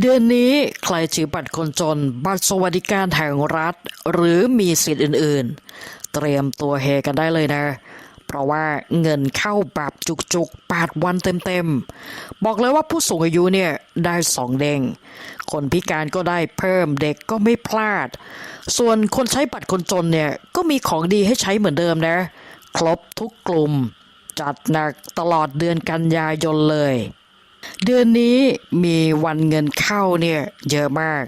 เดือนนี้ใครถือบัตรคนจน บัตรสวัสดิการแห่งรัฐ หรือมีสิทธิ์อื่น ๆ เตรียมตัวเฮกันได้เลยนะ เพราะว่าเงินเข้าแบบจุกๆ 8 วันเต็ม ๆ บอกเลยว่าผู้สูงอายุเนี่ยได้สองเด้ง คนพิการก็ได้เพิ่มเด็กก็ไม่พลาด ส่วนคนใช้บัตรคนจนเนี่ยก็มีของดีให้ใช้เหมือนเดิมนะ ครบทุกกลุ่ม จัดหนักตลอดเดือนกันยายนเลย เดือนนี้มีวันเงินเข้าเนี่ยเยอะมาก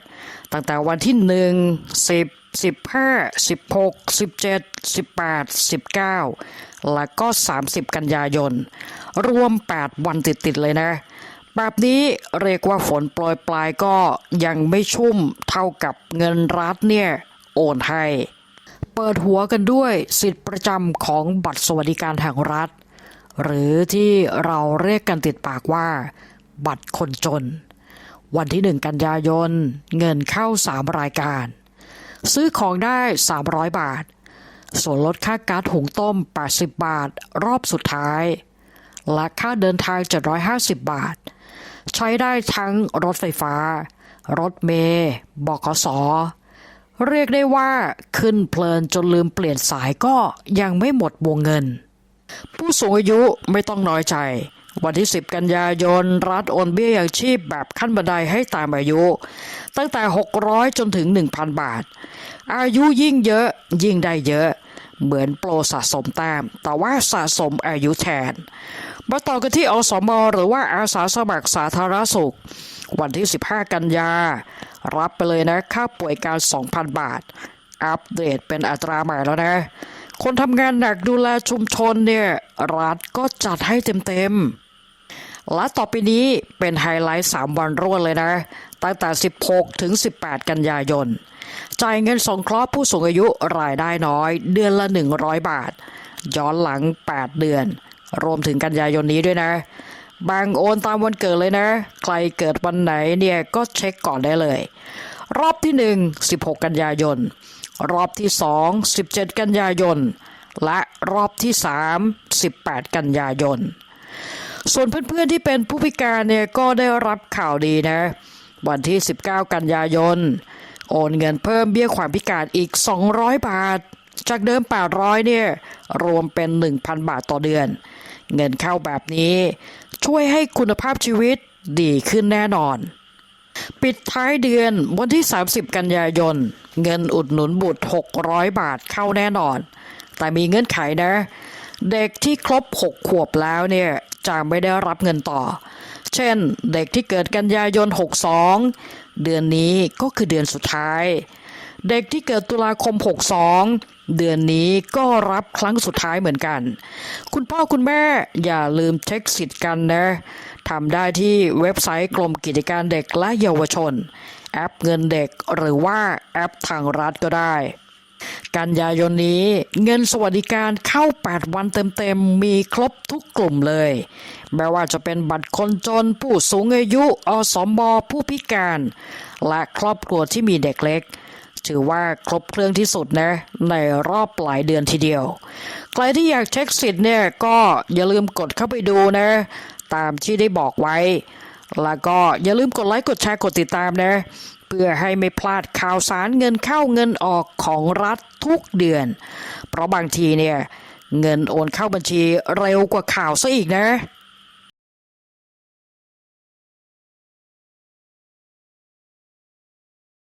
ตั้งแต่วันที่หนึ่งสิบสิบห้าสิบหกสิบเจ็ดสิบแปดสิบเก้าแล้วก็สามสิบกันยายน รวม8วันติดๆเลยนะ แบบนี้เรียกว่าฝนโปรยปลายก็ยังไม่ชุ่มเท่ากับเงินรัฐเนี่ย โอนให้ เปิดหัวกันด้วยสิทธิประจำของบัตรสวัสดิการแห่งรัฐหรือที่เราเรียกกันติดปากว่า บัตรคนจน วันที่หนึ่งกันยายน เงินเข้าสามรายการ ซื้อของได้ 300 บาท ส่วนลดค่าก๊าซหุงต้ม 80 บาท รอบสุดท้าย และค่าเดินทาง 750 บาท ใช้ได้ทั้งรถไฟฟ้า รถเมย์บขสเรียกได้ว่าขึ้นเพลินจนลืมเปลี่ยนสายก็ยังไม่หมดวงเงิน ผู้สูงอายุไม่ต้องน้อยใจ วันที่ 10 กันยายน รัฐโอนเบี้ยยังชีพแบบขั้นบันไดให้ตามอายุ ตั้งแต่ 600 จนถึง 1,000 บาท อายุยิ่งเยอะยิ่งได้เยอะ เหมือนโปรสะสมแต้มแต่ว่าสะสมอายุแทน มาต่อกันที่อสมหรือว่าอาสาสมัครสาธารณสุข วันที่ 15 กันยา รับไปเลยนะค่าป่วยการ 2,000 บาท อัปเดตเป็นอัตราใหม่แล้วนะ คนทำงานหนักดูแลชุมชนเนี่ยรัฐก็จัดให้เต็มๆ และต่อไปนี้เป็นไฮไลท์ 3 วันรวดเลยนะ ตั้งแต่ 16 ถึง 18 กันยายน จ่ายเงินสงเคราะห์ผู้สูงอายุรายได้น้อย เดือนละ 100 บาท ย้อนหลัง 8 เดือน รวมถึงกันยายนนี้ด้วยนะบางโอนตามวันเกิดเลยนะ ใครเกิดวันไหนเนี่ยก็เช็คก่อนได้เลย รอบที่ 1 16 กันยายน รอบที่ 2 17 กันยายน และรอบที่ 3 18 กันยายน ส่วนเพื่อนๆที่เป็นผู้พิการเนี่ยก็ได้รับข่าวดีนะ วันที่ 19 กันยายน โอนเงินเพิ่มเบี้ยความพิการอีก 200 บาท จากเดิม 800 เนี่ย รวมเป็น 1,000 บาทต่อเดือน เงินเข้าแบบนี้ ช่วยให้คุณภาพชีวิตดีขึ้นแน่นอน ปิดท้ายเดือนวันที่ 30 กันยายน เงินอุดหนุนบุตร 600 บาทเข้าแน่นอน แต่มีเงื่อนไขนะ เด็กที่ครบ 6 ขวบแล้วเนี่ยจะไม่ได้รับเงินต่อ เช่น เด็กที่เกิดกันยายน 62 เดือนนี้ก็คือเดือนสุดท้าย เด็กที่เกิดตุลาคม 62 เดือนนี้ก็รับครั้งสุดท้ายเหมือนกัน คุณพ่อคุณแม่อย่าลืมเช็คสิทธิ์กันนะทำได้ที่เว็บไซต์กรมกิจการเด็กและเยาวชน แอปเงินเด็กหรือว่าแอปทางรัฐก็ได้ กันยายนนี้เงินสวัสดิการเข้า 8 วันเต็มๆ มีครบทุกกลุ่มเลย ไม่ว่าจะเป็นบัตรคนจน ผู้สูงอายุ อสมผู้พิการ และครอบครัวที่มีเด็กเล็ก ถือว่าครบเครื่องที่สุดนะ ในรอบหลายเดือนทีเดียว ใครที่อยากเช็คสิทธิ์เนี่ยก็อย่าลืมกดเข้าไปดูนะ ตามที่ได้บอกไว้ แล้วก็อย่าลืมกดไลค์กดแชร์กดติดตามนะ เพื่อให้ไม่พลาดข่าวสารเงินเข้าเงินออกของรัฐทุกเดือน เพราะบางทีเนี่ยเงินโอนเข้าบัญชีเร็วกว่าข่าวซะอีกนะ